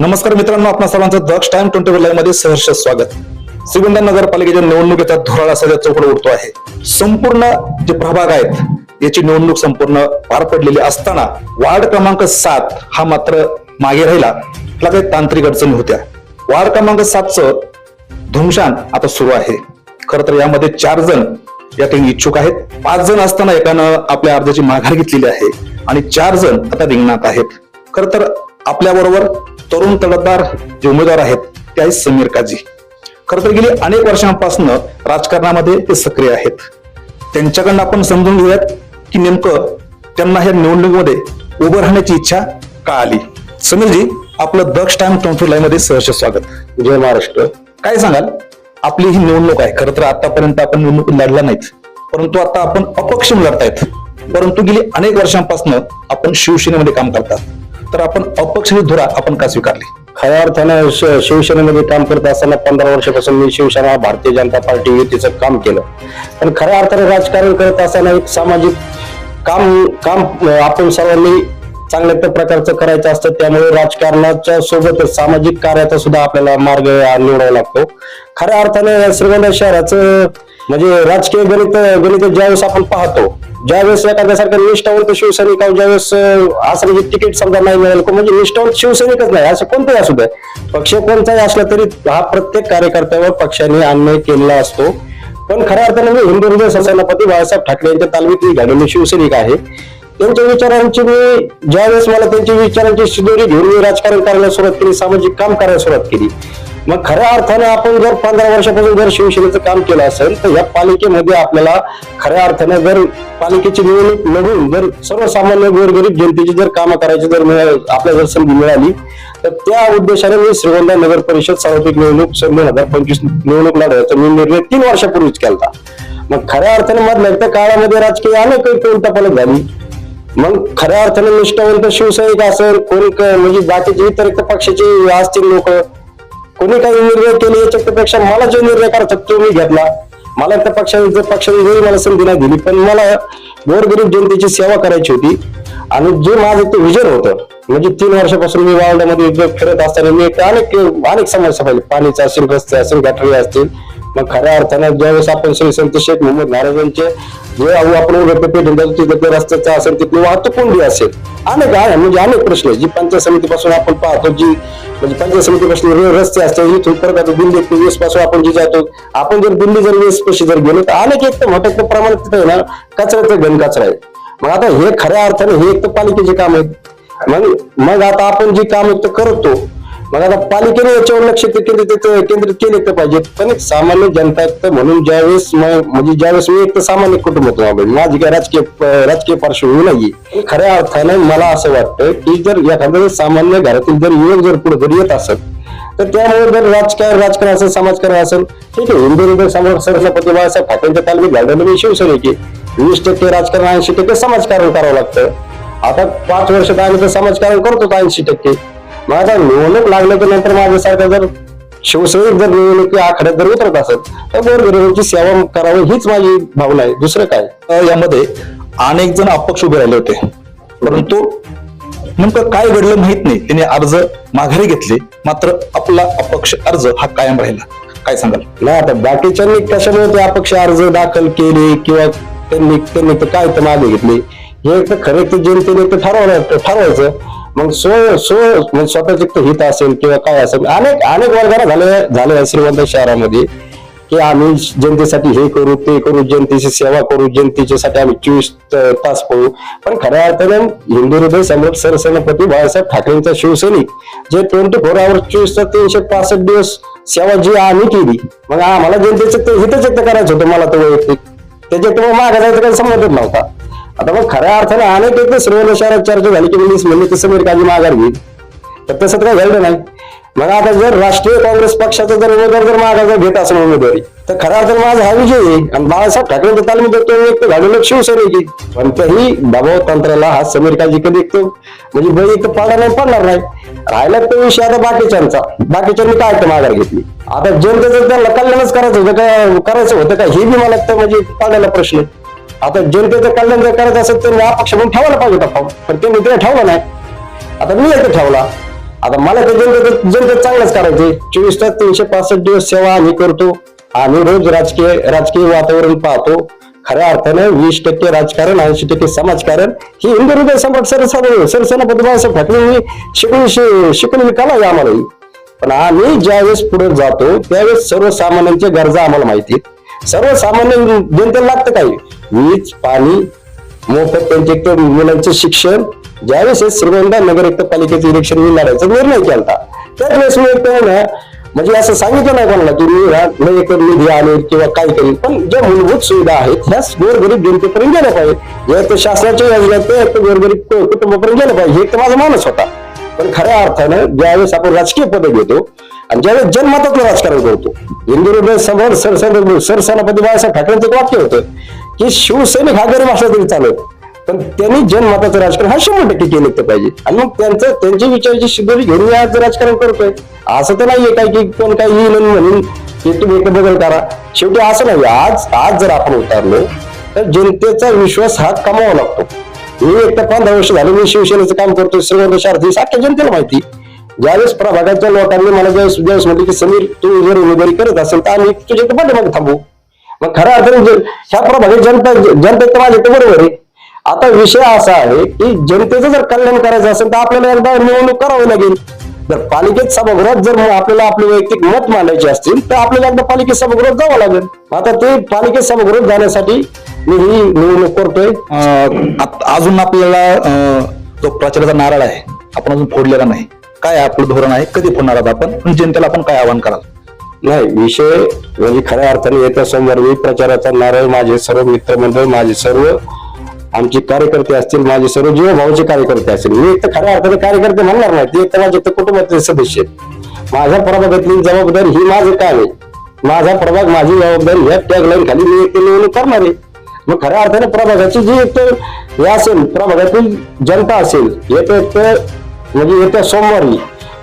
नमस्कार मित्रांनो आपल्या सर्वांचं दक्ष टाइम ट्वेंटी फोर लाईव्हमध्ये सहर्ष स्वागत. श्रीगोंदा नगरपालिकेच्या निवडणुकीचा धुराळा सध्या चौकड उडतो आहे. संपूर्ण जे प्रभाग आहेत याची निवडणूक संपूर्ण पार पडलेली असताना वार्ड क्रमांक सात हा मात्र मागे राहिला. त्याला काही तांत्रिक अडचणी होत्या. वार्ड क्रमांक सातचं धुमशान आता सुरू आहे. खर तर यामध्ये चार जण या ठिकाणी इच्छुक आहेत. पाच जण असताना एकानं आपल्या अर्जाची माघार घेतलेली आहे आणि चार जण आता रिंगणात आहेत. खर तर आपल्या बरोबर तरुण तडफदार जे उमेदवार आहेत ते आहेत समीर काझी खर तर गेली अनेक वर्षांपासून राजकारणामध्ये ते सक्रिय आहेत. त्यांच्याकडनं आपण समजून घेऊयात की नेमकं त्यांना ह्या निवडणुकीमध्ये उभं राहण्याची इच्छा का आली? समीरजी आपलं दक्ष टाइम ट्वेंटी लाईव्हमध्ये सहर्ष स्वागत. जय महाराष्ट्र. काय सांगाल? आपली ही निवडणूक आहे. खरं तर आतापर्यंत आपण निवडणूक लढला नाहीत. परंतु आता आपण अपक्ष लढतायत. परंतु गेली अनेक वर्षांपासून आपण शिवसेनेमध्ये काम करतात. तर आपण अपक्ष धुरा आपण का स्वीकारली? खऱ्या अर्थानं श- शिवसेनेमध्ये काम करत असताना पंधरा वर्षापासून मी शिवसेना भारतीय जनता पार्टी युतीचं काम केलं. पण खऱ्या अर्थानं राजकारण करत असताना एक सामाजिक काम काम आपण सर्वांनी चांगल्या प्रकारचं करायचं असतं. त्यामुळे राजकारणाच्या सोबतच सामाजिक कार्याचा सुद्धा आपल्याला मार्ग निवडावा लागतो. खऱ्या अर्थानं श्रीगोंदा शहराचं म्हणजे राजकीय गणित गणित ज्यावेळेस आपण पाहतो ज्यावेळेस एखाद्यासारखं निष्ठावंत शिवसैनिक ज्यावेळेस असं म्हणजे तिकीट समजा नाही मिळेल म्हणजे निष्ठावंत शिवसैनिकच नाही असं कोणतंही असू द्या पक्ष कोणताही असला तरी हा प्रत्येक कार्यकर्त्यावर पक्षाने अन्याय केलेला असतो. पण खऱ्या अर्थाने मी हिंदू हृदय सेनापती बाळासाहेब ठाकरे यांच्या तालमीत मी शिवसैनिक आहे. त्यांच्या विचारांची मी ज्यावेळेस मला त्यांच्या विचारांची शिदोरी घेऊन मी राजकारण करायला सुरुवात केली सामाजिक काम करायला सुरुवात केली मग खऱ्या अर्थाने आपण जर पंधरा वर्षापासून जर शिवसेनेचं काम केलं असेल तर या पालिकेमध्ये आपल्याला खऱ्या अर्थाने जर पालिकेची निवडणूक लढून जर सर्वसामान्य गोरगरीब जनतेची जर कामं करायची जर मिळा- आपल्याला जर संधी मिळाली तर त्या उद्देशाने मी श्रीगोंदा नगर परिषद सार्वत्रिक निवडणूक दोन हजार पंचवीस निवडणूक लढायचा मी निर्णय तीन वर्षापूर्वीच केला मग खऱ्या अर्थाने मधल्या त्या काळामध्ये राजकीय अनेक काही झाली. मग खऱ्या अर्थाने निष्ठावंत शिवसैनिक असेल कोणी म्हणजे बाकीचे इतर पक्षाचे असतील लोक कोणी काही निर्णय केले याच्यापेक्षा मला जो निर्णय करायचा तो मी घेतला. मला त्या पक्षाने जर पक्षाने जरी मला संधी नाही दिली पण मला गोरगरीब जनतेची सेवा करायची होती. आणि जे माझं ते विजन होतं. म्हणजे तीन वर्षापासून मी वावड्यामध्ये फिरत असताना मी अनेक अनेक समस्या पाहिजे. पाणीचा असेल रस्ते असेल गटरी असतील. मग खऱ्या अर्थानं ज्यावेळेस आपण श्री संत शेख मोहम्मद महाराजांचे जे अहो आपण उभे पेटून तिथे रस्त्याचा असेल तिथली वाहतूक कोंडी असेल? अनेक आहे म्हणजे अनेक प्रश्न आहे जी पंचायत समितीपासून आपण पाहतो जी म्हणजे पंचायत समितीपासून रस्ते असतात इथून परत आता दिल्ली ते वीसपासून आपण जी जातो आपण जर दिल्ली जर वीस पैसे जर गेलो तर अनेक एक तर मोठ्या प्रमाणात तिथे ना कचऱ्याचा घन कचरा आहे. मग आता हे खऱ्या अर्थाने हे एक तर पालिकेचे काम आहे मग मग आता आपण जी काम एक करतो मग आता पालिकेने याच्यावर लक्ष केंद्रित केंद्रित केले तर पाहिजे. पण एक सामान्य जनता एक तर म्हणून ज्यावेळेस म्हणजे ज्यावेळेस मी एक तर सामान्य कुटुंबातून आलोय माझी काय राजकीय राजकीय पार्श्वभूमी नाही खऱ्या अर्थाने मला असं वाटतं की जर एखाद्या सामान्य घरातील जर युवक जर पुढे जर येत असेल तर त्यामुळे जर राजकारण राजकारण असेल समाजकारण असेल ठीक आहे हिंदू हृदय समाज सरस्वती बाळासाहेब ठाकरेंच्या तालमीत घडवलं मी शिवसैनिक वीस टक्के राजकारण ऐंशी टक्के समाजकारण करावं लागतं. आता पाच वर्षात आम्ही तर समाजकारण करतो ऐंशी टक्के. आता निवडणूक लागल्याच्या नंतर माझ्यासारखं जर शिवसैनिक जर निवडणुकी आखाड्यात जर उतरत असेल तर गोरगरिबांची सेवा करावी हीच माझी भावना आहे. दुसरं काय? यामध्ये अनेक जण अपक्ष उभे राहिले होते. परंतु नेमकं काय घडलं माहीत नाही. त्याने अर्ज माघारी घेतले. मात्र आपला अपक्ष अर्ज हा कायम राहिला. काय सांगाल? नाही आता बाकीच्यांनी कशामुळे ते अपक्ष अर्ज दाखल केले किंवा त्यांनी त्यांनी तर काय तर मागे घेतले? हे तर खरे ते जनतेने तर ठरवलं ठरवायचं. मग सो सो म्हणजे स्वतःचे तर हित असेल किंवा काय असेल अनेक अनेक वर्गाला झाले झाले श्रीमंत शहरामध्ये की आम्ही जनतेसाठी हे करू ते करू जनतेची सेवा करू जनतेच्यासाठी आम्ही चोवीस तास पळू. पण खऱ्या अर्थाने हिंदू हृदय सम्राट सरसेनापती बाळासाहेब ठाकरेंचा शिवसैनिक जे ट्वेंटी फोर आवर चोवीस तास तीनशे पासष्ट दिवस सेवा जी आम्ही केली मग आम्हाला जनतेचं ते हितच व्यक्त करायचं होतं मला तर वैयक्तिक. त्याच्यात मग मागे जायचं काही संबंधच नव्हता. आता मग खऱ्या अर्थाने अनेक एक श्रीवंत चर्चा झाली की म्हणजे म्हणले की समीर काजी माघार घेईल तर तसं तर काही घडलं नाही. मग आता जर राष्ट्रीय काँग्रेस पक्षाचा जर उमेदवार जर माघार घेत असेल उमेदवारी तर खऱ्या अर्थाने माझा हा विजय आहे. आणि बाळासाहेब ठाकरेंच्या तालमीत तो एक तर घालवलं पण कोणत्याही दबाव तंत्राला हा समीर काळजी कधी ऐकतो म्हणजे बळी एक पाडा नाही पडणार नाही. राहिला तो विषय आता बाकीच्यांचा. बाकीच्यांनी काय तर माघार घेतली? आता जनतेचं त्यांना कल्याणच करायचं होतं का? करायचं होतं का? हे बी मला तर म्हणजे पाडायला प्रश्न आहे. आता जनतेचं कल्याण जर करायचं असेल तर अपक्ष म्हणून ठेवायला पाहिजे होता फॉर्म. पण त्यांनी ते ठेवला नाही. आता मी एकदा ठेवला. आता मला तर जनतेचं जनतेत चांगलंच करायचे चोवीस तास तीनशे पासष्ट दिवस सेवा आम्ही करतो. आम्ही रोज राजकीय राजकीय वातावरण पाहतो. खऱ्या अर्थानं वीस टक्के राजकारण ऐंशी टक्के समाजकारण ही हिंदू हृदय सम्राट सरसा सरसेनापती बाळासाहेब ठाकरेंनी शिकून शि- शिकवलेली कला आहे आम्हाला पण आम्ही ज्यावेळेस पुढे जातो त्यावेळेस सर्वसामान्यांच्या गरजा आम्हाला माहिती सर्वसामान्य जनतेला लागतं काही. वीज पाणी मोफत त्यांचे तर मुलांचं शिक्षण. ज्यावेळेस श्रीगोंदा नगर एक पालिकेचं इलेक्शन मी लढायचा निर्णय केला त्यावेळेस मी एक म्हणजे असं सांगितलं नाही कोणाला की मी एक निधी आणेल किंवा काय करेल पण ज्या मूलभूत सुविधा आहेत ह्या गोरगरीब जनतेपर्यंत गेल्या पाहिजे या तर शासनाच्या योजना ते तर गोरगरीब कुटुंबापर्यंत गेलं पाहिजे हे एक तर माझा मानस होता. पण खऱ्या अर्थानं ज्यावेळेस आपण राजकीय पद घेतो आणि ज्यावेळेस जनमतातलं राजकारण करतो हिंदू समोर सरसेना सरसेनापती बाळासाहेब ठाकरेंचं वाक्य होतं की शिवसैनिक हा गरीब असला तरी चालत पण त्यांनी जनमताचं राजकारण हा शंभर टक्के केलं तर पाहिजे. आणि मग त्यांचं त्यांच्या विचाराची शिदोरी घेऊन आज राजकारण करतोय. असं तर नाहीये काय की कोण काही येईल म्हणून की तुम्ही एक बदल करा. शेवटी असं नाही. आज आज जर आपण उतारलो तर जनतेचा विश्वास हा कमावा लागतो. मी एक तर पंधरा वर्ष झाले मी शिवसेनेचं काम करतोय सर्व देशार्थी अख्ख्या जनतेला माहिती. ज्यावेळेस प्रभागाच्या लोकांनी मला ज्यावेळेस ज्यावेळेस म्हटलं की समीर तू जर उमेदवारी करत असेल तर आम्ही तुझ्या पाठीमागे थांबू. मग खऱ्या अर्थाने ह्या प्रभागात जनता जनता तर माझ्या बरोबर आहे. आता विषय असा आहे की जनतेचं जर कल्याण करायचं असेल तर आपल्याला एकदा निवडणूक करावी लागेल. जर पालिकेत सभागृहात जर आपल्याला आपले वैयक्तिक मत मांडायचे असतील तर आपल्याला एकदा पालिकेत सभागृहात जावं लागेल. आता ते पालिकेत सभागृहात जाण्यासाठी मी ही निवडणूक करतोय. अजून आपल्याला तो जो प्रचाराचा नारळ आहे. आपण अजून फोडलेला नाही. काय आपलं धोरण आहे. कधी फोडणार आहोत आपण? जनतेला आपण काय आवाहन कराल? नाही विषय म्हणजे खऱ्या अर्थाने येत्या सोमवारी प्रचाराचा नारळ माझे सर्व मित्रमंडळ माझे सर्व आमचे कार्यकर्ते असतील माझे सर्व जीव भाऊचे कार्यकर्ते असतील. मी तर खऱ्या अर्थाने कार्यकर्ते म्हणणार नाही ते तर माझे कुटुंबातले सदस्य आहेत. माझ्या प्रभागातली जबाबदारी ही माझं काम आहे. माझा प्रभाग माझी जबाबदारी या टॅगलाईन खाली मी एक निवडणूक करणार आहे. मग खऱ्या अर्थाने प्रभागाची जी एक हे असेल प्रभागातील जनता असेल येत्या म्हणजे येत्या सोमवारी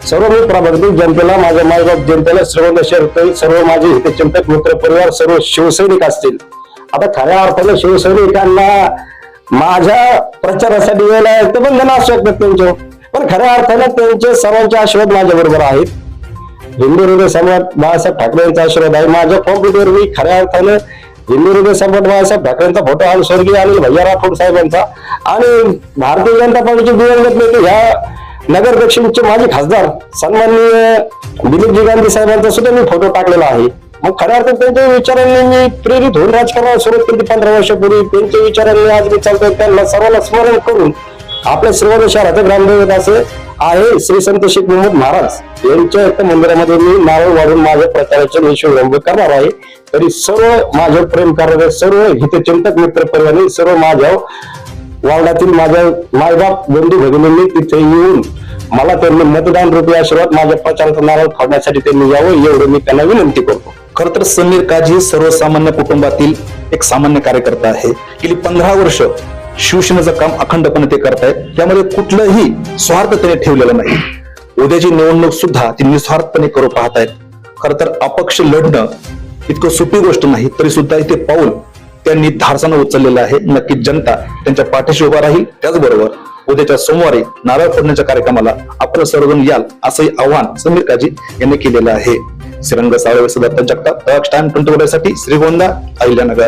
सर्व मी प्रभागातील जनतेला माझ्या मायबाप जनतेला सर्व शहर सर्व माझे हितचिंतक मित्र परिवार सर्व शिवसैनिक असतील. आता खऱ्या अर्थाने शिवसैनिकांना माझ्या प्रचारासाठी यायला ते बंधन असू शकतात त्यांच्या पण खऱ्या अर्थाने त्यांचे सर्वांचे आशीर्वाद माझ्या बरोबर आहेत. हिंदू हृदय सम्राट बाळासाहेब ठाकरे यांचा आशीर्वाद आहे. माझ्या कॉम्प्युटर मी खऱ्या अर्थानं हिंदू हृदय सम्राट बाळासाहेब ठाकरेंचा फोटो आणि स्वर्गीय अनिल भैया राठोड साहेबांचा आणि भारतीय जनता पार्टीचे दिवंगत नेते ह्या नगर दक्षिणचे माजी खासदार सन्माननीय दिलीपजी गांधी साहेबांचा सुद्धा मी फोटो टाकलेला आहे. मग खऱ्या अर्थात त्यांच्या विचारांनी मी प्रेरित होऊन राजकारणाला सुरुवात केली पंधरा वर्षापूर्वी. त्यांच्या विचारांनी आज मी चालतोय त्यांना सर्वांना स्मरण करून आपल्या श्रीवर्ध शहराचं ग्रामदैवत असे आहे श्री संत शेख मोहम्मद महाराज यांच्या मंदिरामध्ये मी नारळ वाढून माझ्या प्रचाराचे मी करणार आहे. तरी सर्व माझ्यावर प्रेम करणारे सर्व हितचिंतक मित्र परिवारांनी सर्व माझ्या वार्डातील माझ्या मायबाप बंधू भगिनींनी तिथे येऊन मला त्यांनी मतदान रूपी आशीर्वाद माझ्या प्रचाराचा नारळ फोडण्यासाठी त्यांनी यावं एवढं मी त्यांना विनंती करतो. खर तर समीर काजी सर्वसामान्य कुटुंबातील एक सामान्य कार्यकर्ता आहे. गेली पंधरा वर्ष शिवसेनेचं काम अखंडपणे ते करतायत. त्यामध्ये कुठलंही स्वार्थ त्याने ठेवलेलं नाही. उद्याची निवडणूक सुद्धा ती निस्वार्थपणे करू पाहतायत. खर तर अपक्ष लढणं इतकं सोपी गोष्ट नाही तरी सुद्धा इथे पाऊल त्यांनी धाडसानं उचललेलं आहे. नक्कीच जनता त्यांच्या पाठीशी उभा राहील. त्याचबरोबर उद्याच्या सोमवारी नारळ फोडण्याच्या कार्यक्रमाला आपण सर्वजण याल असंही आव्हान समीर काजी यांनी केलेलं आहे. श्रीरंग साळवे सदत्त जगताप टाइम ट्वेंटी साठी श्रीगोंदा अहिल्यानगर.